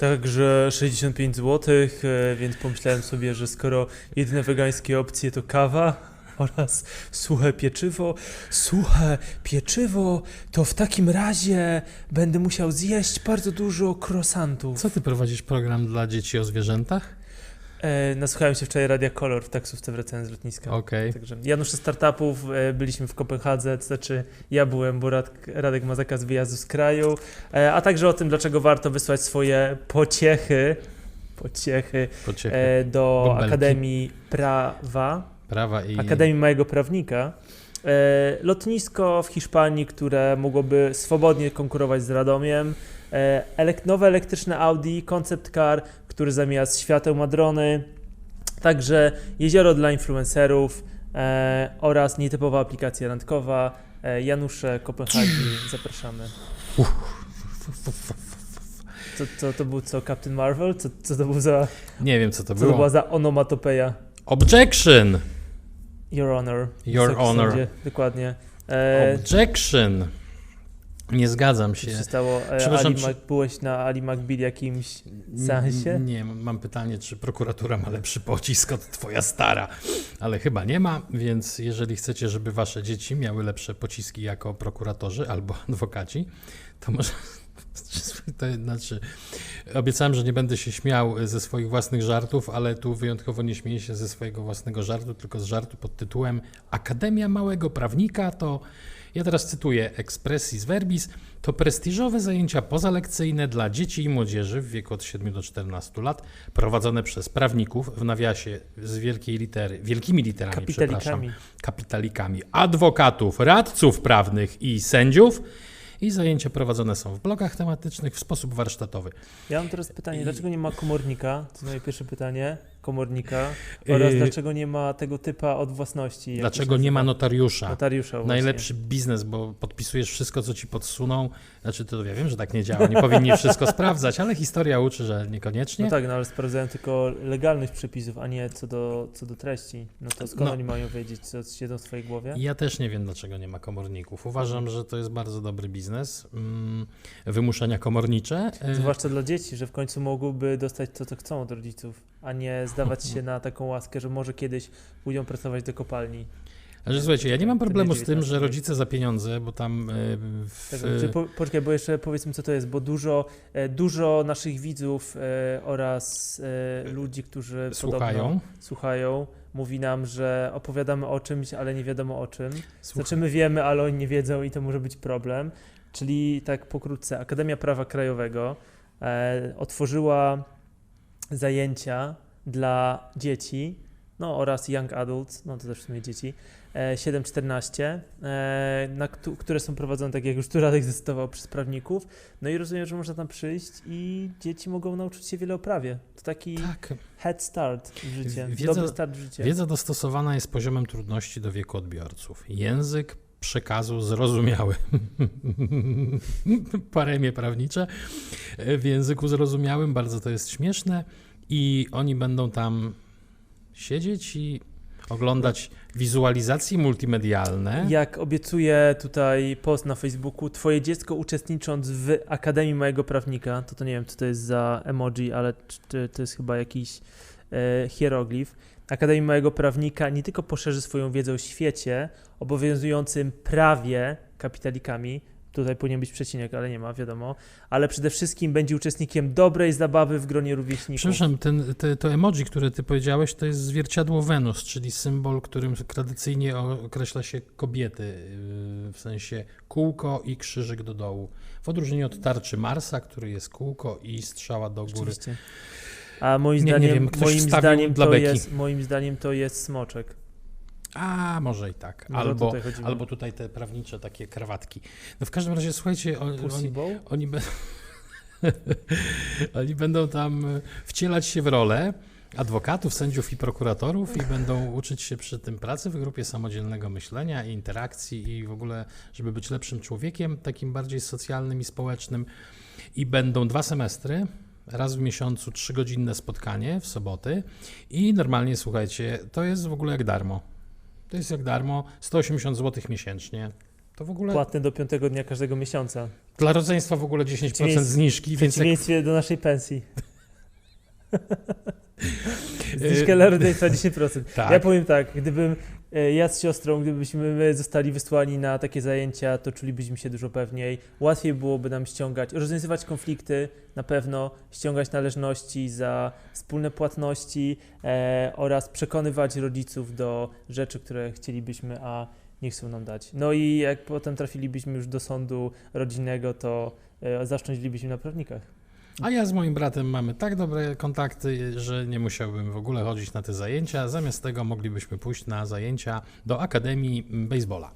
Także 65 zł, e, więc pomyślałem sobie, że skoro jedyne wegańskie opcje to kawa oraz suche pieczywo, suche pieczywo, to w takim razie będę musiał zjeść bardzo dużo croissantów. Co ty prowadzisz program dla dzieci o zwierzętach? E, nasłuchałem się wczoraj Radia Kolor w taksówce wracając z lotniska. Okej. Także Janusz ze startupów, e, byliśmy w Kopenhadze, to znaczy ja byłem, bo Rad, Radek ma zakaz wyjazdu z kraju, e, a także o tym, dlaczego warto wysłać swoje pociechy, pociechy Pociechy. e, do Bąbelki. Akademii Prawa, Prawa i... Akademii Mojego Prawnika. E, lotnisko w Hiszpanii, które mogłoby swobodnie konkurować z Radomiem. E, nowe elektryczne Audi, concept car, który zamiast świateł ma drony. Także jezioro dla influencerów e, oraz nietypowa aplikacja randkowa. E, Janusze, Kopenhagi, zapraszamy. Co, co to był co, Captain Marvel? Co, co to był za, Nie wiem, co to co to była było. za onomatopeja? Objection! Your Honor. Your Honor. Sądzie, dokładnie. E, Objection! Nie zgadzam się. się stało? E, Przepraszam, Ali czy- byłeś na Ali McBeal jakimś sensie? Nie, mam pytanie, czy prokuratura ma lepszy pocisk od twoja stara, ale chyba nie ma, więc jeżeli chcecie, żeby wasze dzieci miały lepsze pociski jako prokuratorzy albo adwokaci, to może... To znaczy, obiecałem, że nie będę się śmiał ze swoich własnych żartów, ale tu wyjątkowo nie śmieję się ze swojego własnego żartu, tylko z żartu pod tytułem Akademia Małego Prawnika to, ja teraz cytuję, expressis verbis, to prestiżowe zajęcia pozalekcyjne dla dzieci i młodzieży w wieku od 7 do 14 lat, prowadzone przez prawników, w nawiasie z wielkiej litery, wielkimi literami, przepraszam, Kapitalikami. kapitalikami, adwokatów, radców prawnych i sędziów. I zajęcia prowadzone są w blogach tematycznych w sposób warsztatowy. Ja mam teraz pytanie, I- dlaczego nie ma komornika? To moje pierwsze pytanie. Komornika. Oraz Yy, dlaczego nie ma tego typa od własności? Dlaczego nie ma notariusza? Notariusza właśnie. Najlepszy biznes, bo podpisujesz wszystko, co ci podsuną. Znaczy, to ja wiem, że tak nie działa, nie powinni wszystko sprawdzać, ale historia uczy, że niekoniecznie. No tak, no ale sprawdzają tylko legalność przepisów, a nie co do, co do treści. No to skąd No. oni mają wiedzieć, co siedzą w twojej głowie? Ja też nie wiem, dlaczego nie ma komorników. Uważam, że to jest bardzo dobry biznes. Mm, wymuszenia komornicze. Zwłaszcza dla dzieci, że w końcu mogłyby dostać to, co chcą od rodziców, a nie zdawać się na taką łaskę, że może kiedyś pójdą pracować do kopalni. Ale słuchajcie, ja nie mam problemu z tym, 19 że rodzice za pieniądze, bo tam e, w, Tak, po, poczekaj, bo jeszcze powiedzmy, co to jest, bo dużo, e, dużo naszych widzów e, oraz ludzi, którzy słuchają. słuchają, mówi nam, że opowiadamy o czymś, ale nie wiadomo o czym. Znaczy my wiemy, ale oni nie wiedzą i to może być problem. Czyli tak pokrótce, Akademia Prawa Krajowego otworzyła zajęcia dla dzieci, no oraz young adults, no to też w sumie dzieci, e, 7-14, e, na, któ- które są prowadzone, tak jak już tu Radek zdecydował, przez prawników. No i rozumiem, że można tam przyjść i dzieci mogą nauczyć się wiele o prawie. To taki Tak, head start w życie, Wiedza- dobry start w życie. wiedza dostosowana jest poziomem trudności do wieku odbiorców. Język przekazu zrozumiały. Paremie prawnicze e, w języku zrozumiałym, bardzo to jest śmieszne i oni będą tam siedzieć i oglądać wizualizacje multimedialne. Jak obiecuje tutaj post na Facebooku, twoje dziecko uczestnicząc w Akademii Mojego Prawnika, to to nie wiem, co to jest za emoji, ale to jest chyba jakiś e, hieroglif. Akademii Mojego Prawnika nie tylko poszerzy swoją wiedzę o świecie obowiązującym prawie kapitalikami, tutaj powinien być przecinek, ale nie ma, wiadomo, ale przede wszystkim będzie uczestnikiem dobrej zabawy w gronie rówieśników. Przepraszam, ten, te, to emoji, które ty powiedziałeś, to jest zwierciadło Wenus, czyli symbol, którym tradycyjnie określa się kobiety, yy, w sensie kółko i krzyżyk do dołu. W odróżnieniu od tarczy Marsa, który jest kółko i strzała do góry. A moim Nie- nie zdaniem, wiem, moim zdaniem to jest, moim zdaniem to jest smoczek. A, może i tak. Może Albo, tutaj albo tutaj te prawnicze takie krawatki. No w każdym razie, słuchajcie, on, oni, oni, be... oni będą tam e, wcielać się w rolę adwokatów, sędziów i prokuratorów i będą uczyć się przy tym pracy w grupie samodzielnego myślenia i interakcji i w ogóle, żeby być lepszym człowiekiem, takim bardziej socjalnym i społecznym. I będą dwa semestry, raz w miesiącu trzygodzinne spotkanie w soboty i normalnie, słuchajcie, to jest w ogóle jak darmo. To jest jak darmo, 180 zł miesięcznie. To w ogóle Płatne do piątego dnia każdego miesiąca. dla rodzeństwa w ogóle 10% Przeciwieństw- zniżki, W więc jak, przeciwieństwie do naszej pensji. Zniżka dla rodzeństwa 10%. tak, Ja powiem tak, gdybym ja z siostrą, gdybyśmy my zostali wysłani na takie zajęcia, to czulibyśmy się dużo pewniej. Łatwiej byłoby nam ściągać, rozwiązywać konflikty na pewno, ściągać należności za wspólne płatności e, oraz przekonywać rodziców do rzeczy, które chcielibyśmy, a nie chcą nam dać. No i jak potem trafilibyśmy już do sądu rodzinnego, to e, na prawnikach. A ja z moim bratem mamy tak dobre kontakty, że nie musiałbym w ogóle chodzić na te zajęcia. Zamiast tego moglibyśmy pójść na zajęcia do Akademii Baseballa.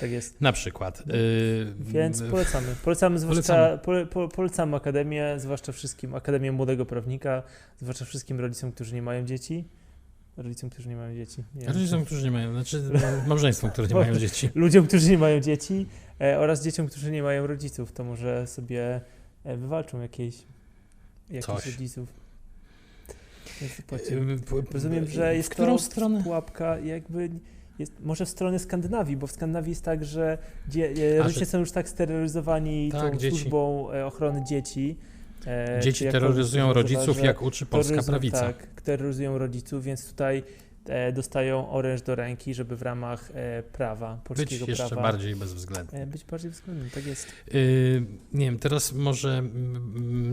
Tak jest. Na przykład. Yy, Więc polecamy. Polecamy zwłaszcza, Polecamy. pole, po, polecamy Akademię, zwłaszcza wszystkim, Akademię Młodego Prawnika, zwłaszcza wszystkim rodzicom, którzy nie mają dzieci. Rodzicom, którzy nie mają dzieci. Nie wiem, Rodzicom, którzy nie mają, znaczy małżeństwom, które nie mają dzieci. Ludziom, którzy nie mają dzieci e, oraz dzieciom, którzy nie mają rodziców, to może sobie wywalczą jakieś, jakichś rodziców. P- Rozumiem, że jest w którą to stronę? pułapka jakby jest może w stronę Skandynawii, bo w Skandynawii jest tak, że dzie, e, A, rodzice że- są już tak steroryzowani Tak, tą dzieci. służbą e, ochrony dzieci. e, Dzieci terroryzują rodziców, jak uczy polska prawica. Tak, terroryzują rodziców, więc tutaj e, dostają oręż do ręki, żeby w ramach e, prawa, Być polskiego jeszcze prawa bardziej bezwzględny. e, być bardziej względnym, tak jest. Yy, nie wiem, teraz może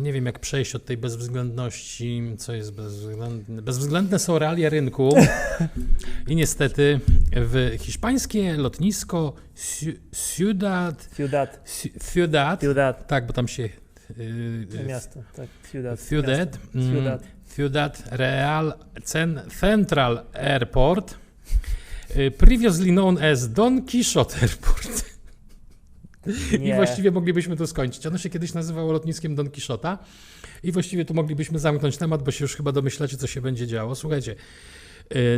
nie wiem, jak przejść od tej bezwzględności, co jest bezwzględne. Bezwzględne są realia rynku i niestety w hiszpańskie lotnisko Ciu- Ciudad, Ciudad, Ci- Ciudad, Ciudad, tak, bo tam się miasto, tak, Ciudad. Ciudad, mm, Ciudad. Ciudad Real Cen- Central Airport, yy, previously known as Don Quixote Airport. I Nie. właściwie moglibyśmy tu skończyć. Ono się kiedyś nazywało lotniskiem Don Quixota i właściwie tu moglibyśmy zamknąć temat, bo się już chyba domyślacie, co się będzie działo. Słuchajcie,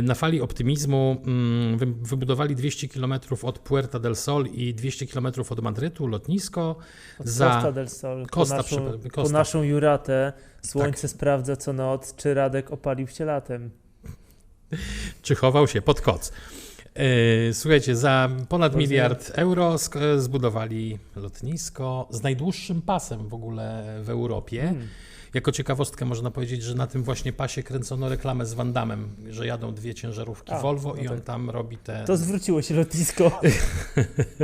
na fali optymizmu mm, wy- wybudowali 200 km od Puerta del Sol i 200 km od Madrytu lotnisko. Od za- Costa del Sol, Costa, po, naszą, przepraszam, po Costa. naszą juratę słońce sprawdza co noc, czy Radek opalił się latem. czy chował się pod koc. Yy, Słuchajcie, za ponad Rozumiem. miliard euro sk- zbudowali lotnisko z najdłuższym pasem w ogóle w Europie. Mm. Jako ciekawostkę można powiedzieć, że na tym właśnie pasie kręcono reklamę z Van Damme, że jadą dwie ciężarówki A, Volvo no i on tak. tam robi te... To zwróciło się lotnisko.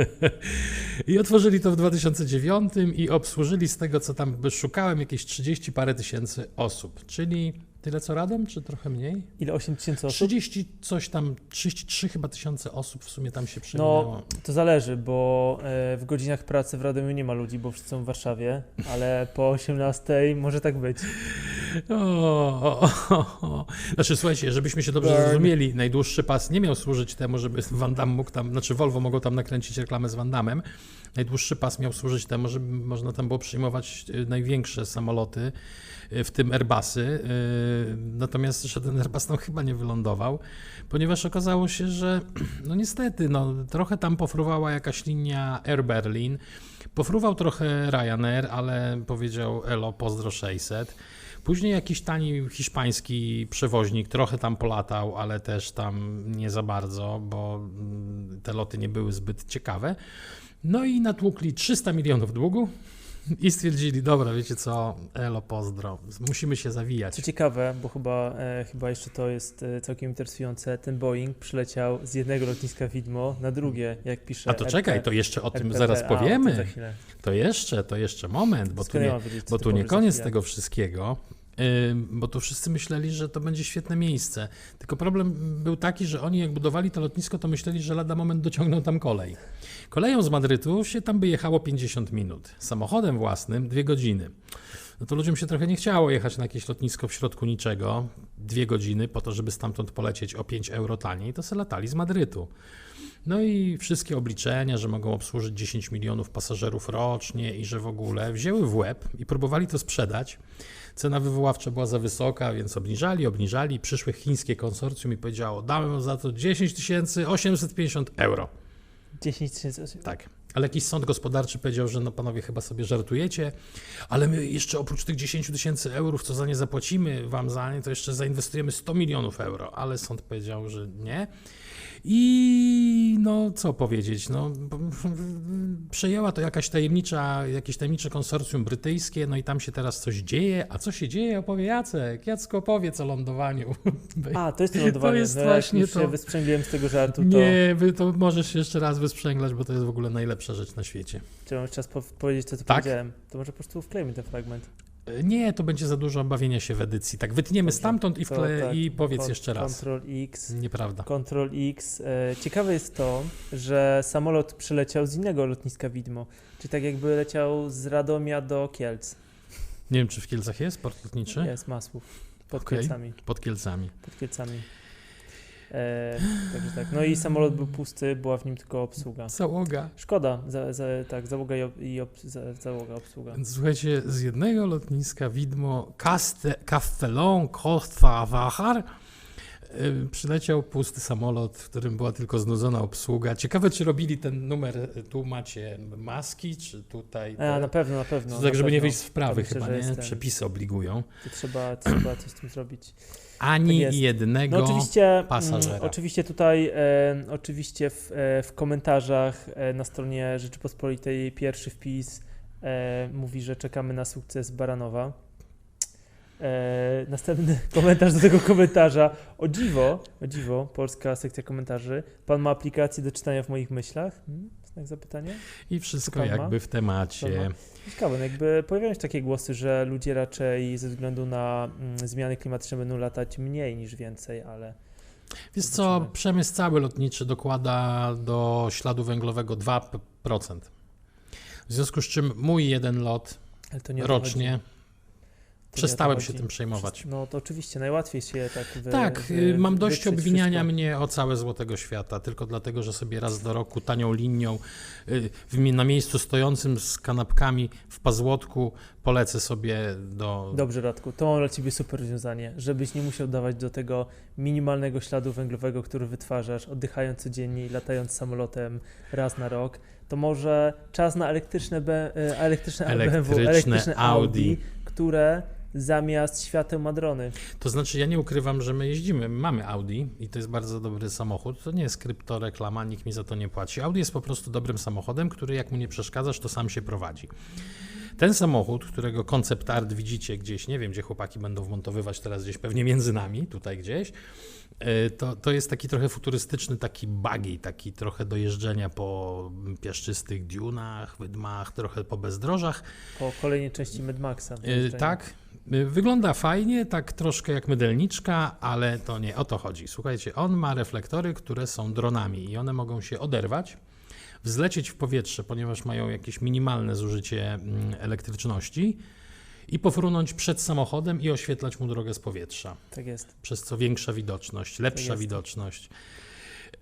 I otworzyli to w 2009 i obsłużyli z tego, co tam szukałem, jakieś 30 parę tysięcy osób. Czyli tyle co Radom, czy trochę mniej? Ile? 8 tysięcy osób? 30 coś tam, 33 chyba tysiące osób w sumie tam się przewinęło. No, to zależy, bo e, w godzinach pracy w Radomiu nie ma ludzi, bo wszyscy są w Warszawie, ale po 18 może tak być. O, o, o. Znaczy, słuchajcie, żebyśmy się dobrze Burn. zrozumieli, najdłuższy pas nie miał służyć temu, żeby Van Damme mógł tam, znaczy Volvo mogło tam nakręcić reklamę z Van Dammem. Najdłuższy pas miał służyć temu, żeby można tam było przyjmować y, największe samoloty, y, w tym Airbusy. y, Natomiast żaden Airbus tam chyba nie wylądował, ponieważ okazało się, że no niestety, no, trochę tam pofruwała jakaś linia Air Berlin. Pofruwał trochę Ryanair, ale powiedział Elo, pozdro 600. Później jakiś tani hiszpański przewoźnik trochę tam polatał, ale też tam nie za bardzo, bo mm, te loty nie były zbyt ciekawe. No i natłukli 300 milionów długu i stwierdzili, dobra, wiecie co, elo, pozdro, musimy się zawijać. Co ciekawe, bo chyba, e, chyba jeszcze to jest e, całkiem interesujące, ten Boeing przyleciał z jednego lotniska Widmo na drugie, jak pisze A to RP, czekaj, to jeszcze o tym RPP. zaraz A, to powiemy. chwilę. To jeszcze, to jeszcze moment, bo tu Skoro ja nie, wiedzieć, Bo tu nie koniec tego wszystkiego, bo tu wszyscy myśleli, że to będzie świetne miejsce. Tylko problem był taki, że oni jak budowali to lotnisko, to myśleli, że lada moment dociągną tam kolej. Koleją z Madrytu się tam by jechało 50 minut, samochodem własnym dwie godziny. No to ludziom się trochę nie chciało jechać na jakieś lotnisko w środku niczego, dwie godziny po to, żeby stamtąd polecieć o 5 euro taniej, to se latali z Madrytu. No i wszystkie obliczenia, że mogą obsłużyć 10 milionów pasażerów rocznie i że w ogóle wzięły w łeb i próbowali to sprzedać. Cena wywoławcza była za wysoka, więc obniżali, obniżali. Przyszłe chińskie konsorcjum i powiedziało, damy za to 10 850 euro. 10 tysięcy. Tak. Ale jakiś sąd gospodarczy powiedział, że no panowie chyba sobie żartujecie, ale my jeszcze oprócz tych 10 tysięcy eurów, co za nie zapłacimy wam za nie, to jeszcze zainwestujemy 100 milionów euro. Ale sąd powiedział, że nie. I no co powiedzieć, no przejęła to jakaś tajemnicza, jakieś tajemnicze konsorcjum brytyjskie, no i tam się teraz coś dzieje, a co się dzieje opowie Jacek, Jacko opowiedz o lądowaniu. A, to jest to lądowanie. jest no, właśnie już to. się wysprzęgliłem z tego żartu, to Nie, to możesz się jeszcze raz wysprzęglać, bo to jest w ogóle najlepsza rzecz na świecie. chciałem jeszcze raz po- powiedzieć to, co Tak? powiedziałem. To może po prostu wklejmy ten fragment. E, Nie, to będzie za dużo bawienia się w edycji. Tak, wytniemy Dobrze. stamtąd i, wkle... tak, i powiedz Kon- jeszcze raz. Control X. Nieprawda. Control X. E, Ciekawe jest to, że samolot przyleciał z innego lotniska Widmo. Czyli tak jakby leciał z Radomia do Kielc. Nie wiem, czy w Kielcach jest port lotniczy? Jest Masłów. Pod Okej. Kielcami. Pod Kielcami. Pod Kielcami. E, także tak. No i samolot był pusty, była w nim tylko obsługa. Załoga. Szkoda, za, za, tak, załoga i, ob, i ob, za, załoga, obsługa. Słuchajcie, z jednego lotniska widmo Caste- Castellon Costa Wachar przyleciał pusty samolot, w którym była tylko znudzona obsługa. Ciekawe, czy robili ten numer, y, tu macie maski, czy tutaj... A, na pewno, na pewno. tak, na żeby nie pewno. wyjść z wprawy myślę, chyba, nie? Przepisy obligują. To trzeba, trzeba coś z tym zrobić. Ani Tak jednego... No oczywiście, pasażera. Mm, oczywiście tutaj, e, oczywiście w, e, w komentarzach e, na stronie Rzeczypospolitej pierwszy wpis e, mówi, że czekamy na sukces Baranowa. E, następny komentarz do tego komentarza. O dziwo, o dziwo, polska sekcja komentarzy. Pan ma aplikację do czytania w moich myślach? Hmm? Znak zapytania? I wszystko jakby w temacie. Ciekawe, no jakby pojawiają się takie głosy, że ludzie raczej ze względu na mm, zmiany klimatyczne będą latać mniej niż więcej, ale Wiesz co, przemysł cały lotniczy dokłada do śladu węglowego 2%. W związku z czym mój jeden lot rocznie przestałem się tym przejmować. No to oczywiście, najłatwiej się tak wy, Tak, wy, y, mam dość obwiniania wszystko. mnie o całe złotego świata, tylko dlatego, że sobie raz do roku tanią linią y, na miejscu stojącym z kanapkami w Pazłotku polecę sobie do... Dobrze, Radku, to mam dla Ciebie super rozwiązanie, żebyś nie musiał dawać do tego minimalnego śladu węglowego, który wytwarzasz, oddychając codziennie i latając samolotem raz na rok, to może czas na elektryczne, B, e, elektryczne, Elektryczne BMW, elektryczne Audi, Audi. które zamiast świateł ma drony. To znaczy, ja nie ukrywam, że my jeździmy, my mamy Audi i to jest bardzo dobry samochód. To nie jest kryptoreklama, nikt mi za to nie płaci. Audi jest po prostu dobrym samochodem, który jak mu nie przeszkadzasz, to sam się prowadzi. Ten samochód, którego koncept art widzicie gdzieś, nie wiem gdzie chłopaki będą wmontowywać teraz gdzieś, pewnie między nami, tutaj gdzieś, y, to, to jest taki trochę futurystyczny, taki buggy, taki trochę do jeżdżenia po piaszczystych dunach, wydmach, trochę po bezdrożach. Po kolejnej części Mad Maxa. Y, Tak. Wygląda fajnie, tak troszkę jak mydelniczka, ale to nie o to chodzi. Słuchajcie, on ma reflektory, które są dronami i one mogą się oderwać, wzlecieć w powietrze, ponieważ mają jakieś minimalne zużycie mm, elektryczności i pofrunąć przed samochodem i oświetlać mu drogę z powietrza, Tak jest. przez co większa widoczność, lepsza jest. widoczność.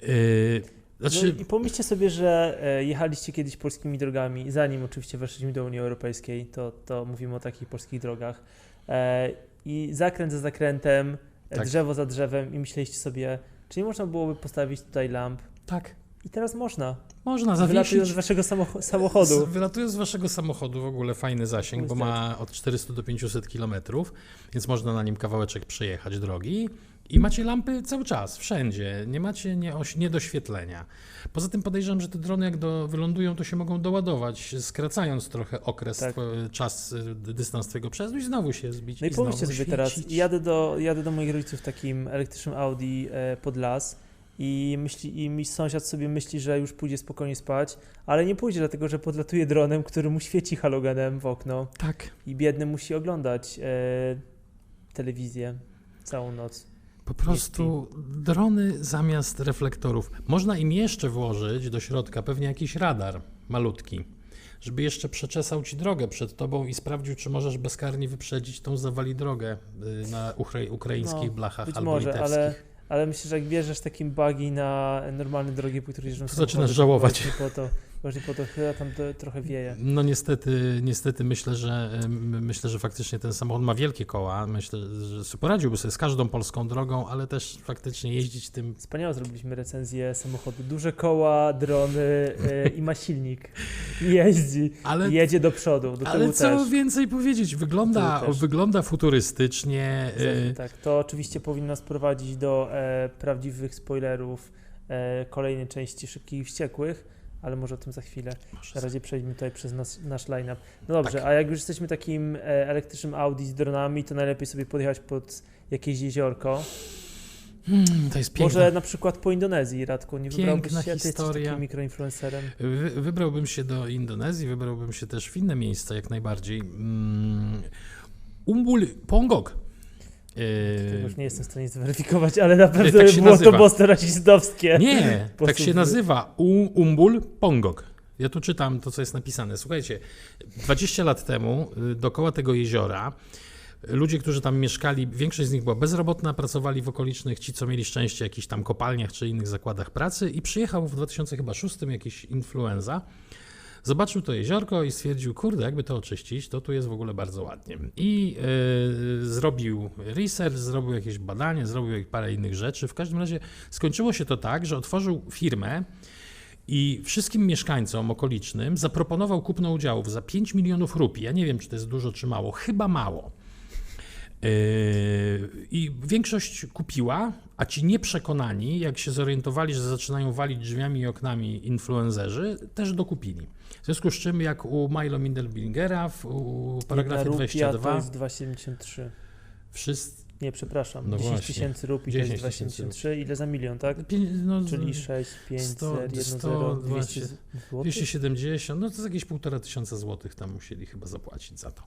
Yy, znaczy, no i pomyślcie sobie, że e, jechaliście kiedyś polskimi drogami, zanim oczywiście weszliśmy do Unii Europejskiej, to, to mówimy o takich polskich drogach. E, I zakręt za zakrętem, Tak. drzewo za drzewem i myśleliście sobie, czy nie można byłoby postawić tutaj lamp? tak, I teraz można. można Wylatując zawiesić. z waszego samocho- samochodu. Z, wylatując z waszego samochodu w ogóle fajny zasięg, bo ma od 400 do 500 km, więc można na nim kawałeczek przejechać drogi i macie lampy cały czas, wszędzie, nie macie nieoś- niedoświetlenia. Poza tym podejrzewam, że te drony jak do, wylądują, to się mogą doładować, skracając trochę okres, Tak. twoje- czas, y, dystans twojego przejazdu i znowu się zbić No i pomyślcie znowu sobie teraz, świecić. jadę do, jadę do moich rodziców takim elektrycznym Audi e, pod las i, myśli, i sąsiad sobie myśli, że już pójdzie spokojnie spać, ale nie pójdzie, dlatego że podlatuje dronem, który mu świeci halogenem w okno Tak, i biedny musi oglądać e, telewizję całą noc. Po prostu drony zamiast reflektorów. Można im jeszcze włożyć do środka pewnie jakiś radar malutki, żeby jeszcze przeczesał ci drogę przed tobą i sprawdził, czy możesz bezkarnie wyprzedzić tą zawali drogę y, na ukra- ukraińskich No, blachach Być albo może, litewskich. ale, ale myślę, że jak bierzesz takim bugi na normalne drogi, po których jeżdżą To zaczynasz żałować. Po to, właśnie po to chyba tam to, trochę wieje. No niestety, niestety myślę, że myślę, że faktycznie ten samochód ma wielkie koła. Myślę, że poradziłby sobie z każdą polską drogą, ale też faktycznie jeździć tym Wspaniale zrobiliśmy recenzję samochodu. Duże koła, drony e, i ma silnik. Jeździ. ale jedzie do przodu, do Ale co też. więcej powiedzieć, wygląda, wygląda futurystycznie. Za- y, Tak, to oczywiście powinno nas prowadzić do e, prawdziwych spoilerów e, kolejnej części Szybkich i Wściekłych, ale może o tym za chwilę. Może Na razie przejdźmy tutaj przez nas, nasz line-up. No dobrze, Tak. a jak już jesteśmy takim e, elektrycznym Audi z dronami, to najlepiej sobie podjechać pod jakieś jeziorko. Hmm, to jest piękne. Może na przykład po Indonezji, Radku, nie Piękna wybrałbyś się? Ty jesteś historia. takim mikroinfluencerem. Wy, wybrałbym się do Indonezji, wybrałbym się też w inne miejsca jak najbardziej. Mm, Umbul Pongok. Yy, już nie jestem w stanie zweryfikować, ale na pewno tak było nazywa. to mocno rasistowskie. nie, tak się nazywa U, Umbul Pongok. Ja tu czytam to, co jest napisane. Słuchajcie, 20 lat temu y, dookoła tego jeziora y, ludzie, którzy tam mieszkali, większość z nich była bezrobotna, pracowali w okolicznych, ci co mieli szczęście, jakichś tam kopalniach czy innych zakładach pracy i przyjechał w 2006 jakiś influenza, zobaczył to jeziorko i stwierdził, kurde, jakby to oczyścić, to tu jest w ogóle bardzo ładnie. I y, zrobił research, zrobił jakieś badanie, zrobił parę innych rzeczy. W każdym razie skończyło się to tak, że otworzył firmę, i wszystkim mieszkańcom okolicznym zaproponował kupno udziałów za 5 milionów rupii. Ja nie wiem, czy to jest dużo, czy mało. Chyba mało. I większość kupiła, a ci nieprzekonani, jak się zorientowali, że zaczynają walić drzwiami i oknami influencerzy, też dokupili. W związku z czym, jak u Milo Mindelbingera w u paragrafie Jedna rupia 22, to jest 2,73. wszyscy. Nie, przepraszam. No 10 właśnie. tysięcy rupii to jest 10 tysięcy 2,73. Ile za milion, tak? pię- No, Czyli 6, 5, 100, 0, 1, 100, 0, 200 właśnie. zł. 270, no to jest jakieś półtora tysiąca złotych tam musieli chyba zapłacić za to.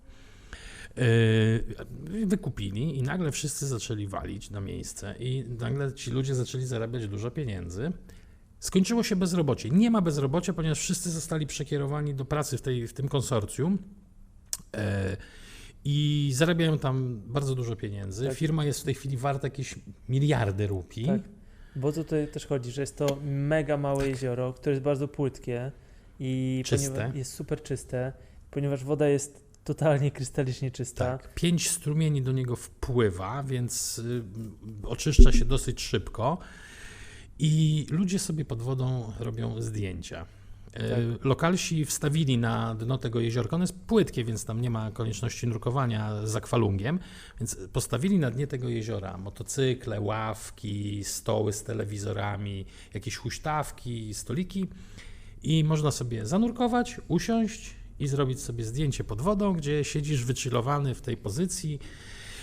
Yy, Wykupili i nagle wszyscy zaczęli walić na miejsce i nagle ci ludzie zaczęli zarabiać dużo pieniędzy. Skończyło się bezrobocie. Nie ma bezrobocia, ponieważ wszyscy zostali przekierowani do pracy w, tej, w tym konsorcjum. Yy, I zarabiają tam bardzo dużo pieniędzy. Tak. Firma jest w tej chwili warta jakieś miliardy rupii. Tak. Bo tutaj też chodzi, że jest to mega małe Tak. jezioro, które jest bardzo płytkie i Czyste. jest super czyste, ponieważ woda jest totalnie krystalicznie czysta. Tak, pięć strumieni do niego wpływa, więc y, oczyszcza się dosyć szybko i ludzie sobie pod wodą robią zdjęcia. Y, Tak. Lokalsi wstawili na dno tego jeziorka, ono jest płytkie, więc tam nie ma konieczności nurkowania za kwalungiem, więc postawili na dnie tego jeziora motocykle, ławki, stoły z telewizorami, jakieś huśtawki, stoliki i można sobie zanurkować, usiąść i zrobić sobie zdjęcie pod wodą, gdzie siedzisz wychillowany w tej pozycji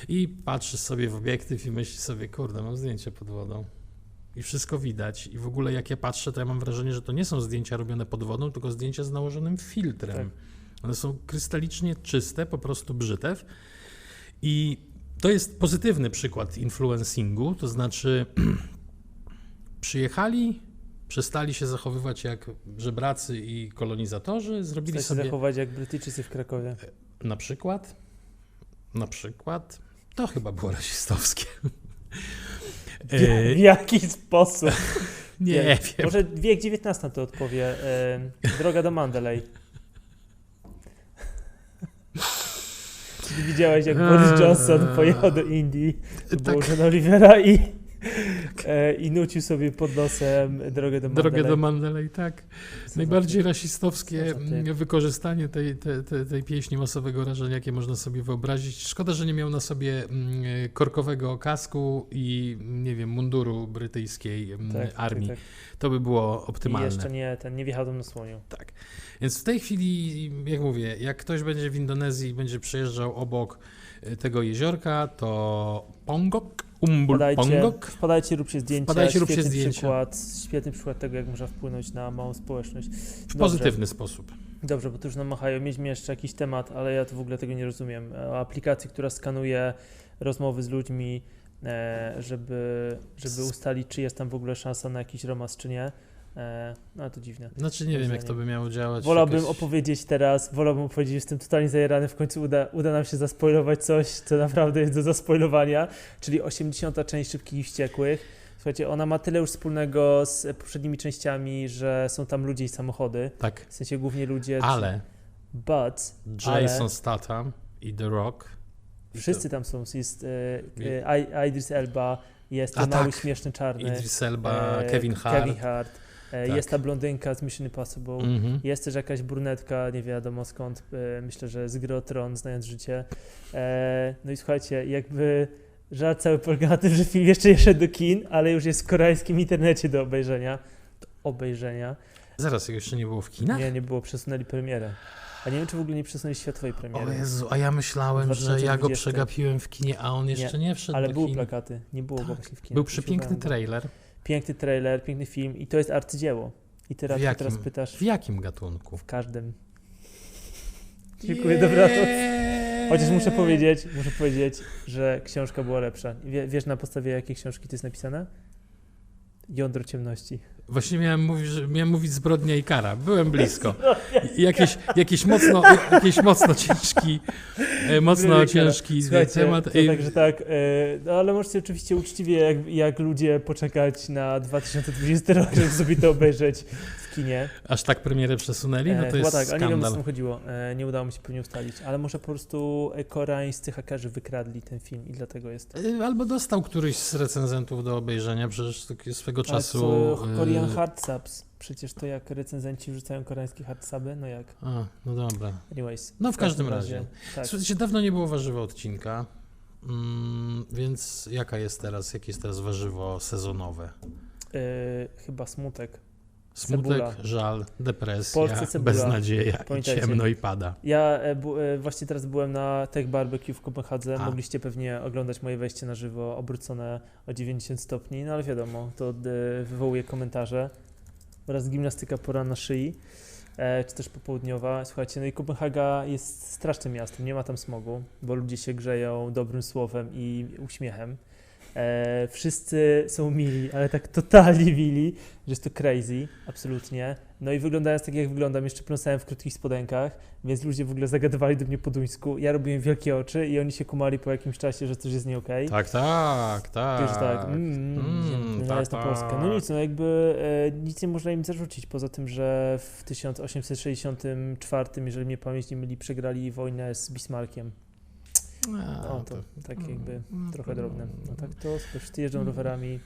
i patrzysz sobie w obiektyw i myślisz sobie, kurde, mam zdjęcie pod wodą. I wszystko widać. I w ogóle jak ja patrzę, to ja mam wrażenie, że to nie są zdjęcia robione pod wodą, tylko zdjęcia z nałożonym filtrem. Tak. One są krystalicznie czyste, po prostu brzytew. I to jest pozytywny przykład influencingu, to znaczy przyjechali, przestali się zachowywać jak żebracy i kolonizatorzy, zrobili Chce się sobie zachować jak Brytyjczycy w Krakowie. na przykład, na przykład, to chyba było rasistowskie. E, W jaki sposób? nie Wiek- wiem. Może wiek XIX to odpowie. E, droga do Mandalay. Widziałeś, jak Boris Johnson pojechał do Indii, Tak. John Olivera i, e, i nucił sobie pod nosem drogę do Mandalay. Drogę do Mandalay, tak. Najbardziej rasistowskie mm, wykorzystanie tej, tej, tej, tej pieśni masowego rażenia, jakie można sobie wyobrazić. Szkoda, że nie miał na sobie mm, korkowego kasku i, nie wiem, munduru brytyjskiej mm, Tak, armii. tak, To by było tak. I optymalne. jeszcze nie, ten nie wjechał na słoniu. Tak. Więc w tej chwili, jak mówię, jak ktoś będzie w Indonezji i będzie przejeżdżał obok y, tego jeziorka, to Pongok, Umbul Wpadajcie, wpadajcie, róbcie zdjęcia. Wpadajcie, róbcie świetny zdjęcia. Przykład, świetny przykład tego, jak można wpłynąć na małą społeczność. W pozytywny sposób. Dobrze, bo tu już nam machają. Mieliśmy jeszcze jakiś temat, ale ja to w ogóle tego nie rozumiem. O aplikacji, która skanuje rozmowy z ludźmi, e, żeby, żeby ustalić, czy jest tam w ogóle szansa na jakiś romans, czy nie. E, no to dziwne. Znaczy nie wiem, jak to by miało działać. Wolałbym jakoś- opowiedzieć teraz, wolałbym opowiedzieć, że jestem totalnie zajerany, w końcu uda, uda nam się zaspoilować coś, co naprawdę jest do zaspoilowania, czyli 80. część Szybkich i Wściekłych. Słuchajcie, ona ma tyle już wspólnego z poprzednimi częściami, że są tam ludzie i samochody, Tak, w sensie głównie ludzie. ale But Jason Ale- Statham i The Rock. wszyscy to- tam są, jest e, e, Idris Elba, jest A ten mały, tak. śmieszny, czarny, Idris Elba, e, Kevin Hart. Kevin Hart Tak. jest ta blondynka z Mission Impossible, Mhm. Jest też jakaś brunetka, nie wiadomo skąd, e, myślę, że z gry Tron, znając życie. E, no i słuchajcie, jakby Żart cały polega na tym, że film jeszcze nie szedł do kin, ale już jest w koreańskim internecie do obejrzenia. Do obejrzenia. Zaraz, jeszcze nie było w kinach? Nie, nie było, przesunęli premierę. A nie wiem, czy w ogóle nie przesunęli światowej premiery. O Jezu, a ja myślałem, że ja go 2020. przegapiłem w kinie, a on jeszcze nie, wszedł Ale były plakaty, nie było go Tak. właśnie w kinie. Był przepiękny trailer. Piękny trailer, piękny film i to jest arcydzieło. I teraz, W jakim? teraz pytasz W jakim gatunku? w każdym. Dziękuję, dobranoc. Chociaż muszę powiedzieć, muszę powiedzieć, że książka była lepsza. Wie, wiesz na podstawie jakiej książki to jest napisane? Jądro ciemności. Właśnie miałem mówić, że miałem mówić zbrodnia i kara. Byłem blisko. I Jakieś, jakieś, mocno, jakieś mocno ciężki, e, mocno ciężki temat. to także tak, e, no ale możecie oczywiście uczciwie, jak, jak ludzie, poczekać na 2020 rok, żeby sobie to obejrzeć w kinie. Aż tak premierę przesunęli? No E, to jest tak, ale nie wiem o co skandal. chodziło. E, nie udało mi się pewnie ustalić, ale może po prostu koreańscy hakerzy wykradli ten film i dlatego jest. E, Albo dostał któryś z recenzentów do obejrzenia, przecież swego czasu... Korean Hard Subs. Przecież to jak recenzenci rzucają koreańskie hard suby, no jak. A, no dobra. Anyways. No w każdym razie. Tak. Słuchajcie, dawno nie było warzywa odcinka, mm, więc jaka jest teraz, jakie jest teraz warzywo sezonowe? E, chyba smutek. Smutek, Cebula. żal, depresja, beznadzieja i ciemno i pada. Ja e, e, właśnie teraz byłem na Tech Barbecue w Kopenhadze. A. Mogliście pewnie oglądać moje wejście na żywo, obrócone o 90 stopni, no ale wiadomo, to e, wywołuje komentarze oraz gimnastyka pora na szyi, e, czy też popołudniowa. Słuchajcie, no i Kopenhaga jest strasznym miastem, nie ma tam smogu, bo ludzie się grzeją dobrym słowem i uśmiechem. E, wszyscy są mili, ale tak totalnie mili, że jest to crazy, absolutnie. No i wyglądając tak jak wyglądam, jeszcze pląsałem w krótkich spodenkach, więc ludzie w ogóle zagadywali do mnie po duńsku. Ja robiłem wielkie oczy i oni się kumali po jakimś czasie, że coś jest nie okej. Tak, tak, tak. Wiesz, tak, mm, Mm, no tak, jest to Polska. No tak. nic, no jakby e, nic nie można im zarzucić, poza tym, że w 1864, jeżeli mnie pamięć nie myli, przegrali wojnę z Bismarckiem. A, No to tak jakby mm, trochę drobne. No tak to sobie wszyscy jeżdżą Mm. rowerami,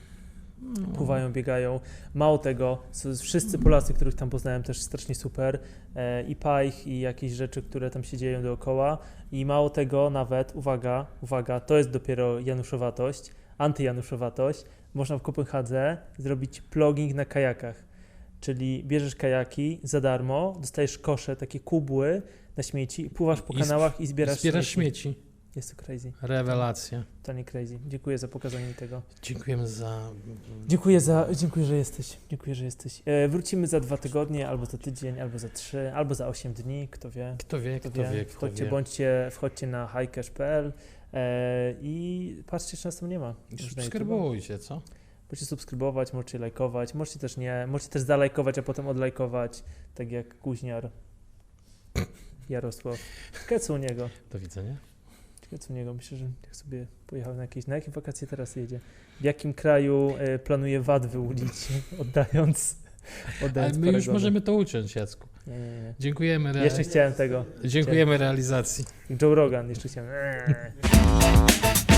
mm. pływają, biegają. Mało tego, wszyscy Polacy, których tam poznałem, też strasznie super. E, I pajch, i jakieś rzeczy, które tam się dzieją dookoła. I mało tego, nawet, uwaga, uwaga, to jest dopiero Januszowatość, antyjanuszowatość. Można w Kopenhadze zrobić pluging na kajakach. Czyli bierzesz kajaki za darmo, dostajesz kosze, takie kubły na śmieci, pływasz po I kanałach i zbierasz Zbierasz śmieci. śmieci. Jest to crazy, Rewelacja. totalnie crazy. Dziękuję za pokazanie mi tego. Dziękujemy za... Dziękuję, za, dziękuję, że jesteś. Dziękuję, że jesteś. E, wrócimy za dwa tygodnie, albo za tydzień, albo za trzy, albo za osiem dni, kto wie. Kto wie, Kto, kto wie. wie, kto wchodźcie, wie. bądźcie, wchodźcie na highcash.pl e, i patrzcie, czy nas tam nie ma. Subskrybujcie, co? Możecie subskrybować, możecie lajkować, możecie też nie, możecie też zalajkować, a potem odlajkować, tak jak Kuźniar. Jarosław. Ciekawe co u niego. Do widzenia. Ciekawe co niego. Myślę, że jak sobie pojechał na jakieś, na jakie wakacje teraz jedzie? W jakim kraju e, planuje VAT wyłudzić, oddając, Ale oddając my już możemy to uciąć, Jacku. Nie, nie, nie. Dziękujemy. Rea- Jeszcze chciałem tego. Dziękujemy realizacji. Joe Rogan, jeszcze chciałem.